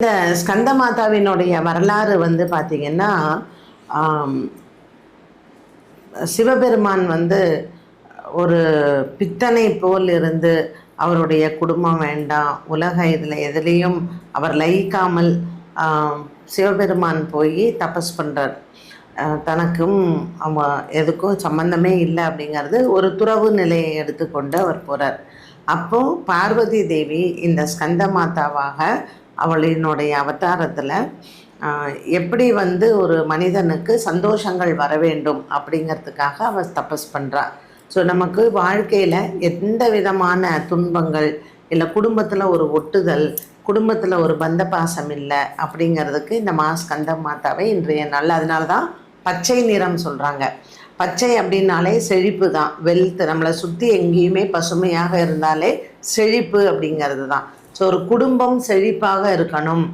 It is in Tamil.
இந்த ஸ்கந்த மாதாவினுடைய வரலாறு வந்து பார்த்திங்கன்னா சிவபெருமான் வந்து ஒரு பித்தனை போல் இருந்து அவருடைய குடும்பம் வேண்டாம் உலக இதில் எதுலேயும் அவர் லயிக்காமல் சிவபெருமான் போய் தபஸ் பண்ணுறார் தனக்கும் அவ எதுக்கும் சம்மந்தமே இல்லை அப்படிங்கிறது ஒரு துறவு நிலையை எடுத்துக்கொண்டு அவர் போகிறார் அப்போது பார்வதி தேவி இந்த ஸ்கந்த மாதாவாக அவளினுடைய அவதாரத்தில் எப்படி வந்து ஒரு மனிதனுக்கு சந்தோஷங்கள் வர வேண்டும் அப்படிங்கிறதுக்காக அவள் தபஸ் பண்ணுறா ஸோ நமக்கு வாழ்க்கையில் எந்த விதமான துன்பங்கள் இல்லை குடும்பத்தில் ஒரு ஒட்டுதல் குடும்பத்தில் ஒரு பந்த பாசம் இல்லை அப்படிங்கிறதுக்கு இந்த மா ஸ்கந்த மாதாவை இன்றைய நாள் அதனால தான் பச்சை நிறம் சொல்கிறாங்க பச்சை அப்படின்னாலே செழிப்பு தான். வெல்த் நம்மளை சுற்றி எங்கேயுமே பசுமையாக இருந்தாலே செழிப்பு அப்படிங்கிறது தான் ஸோ ஒரு குடும்பம் செழிப்பாக இருக்கணும்.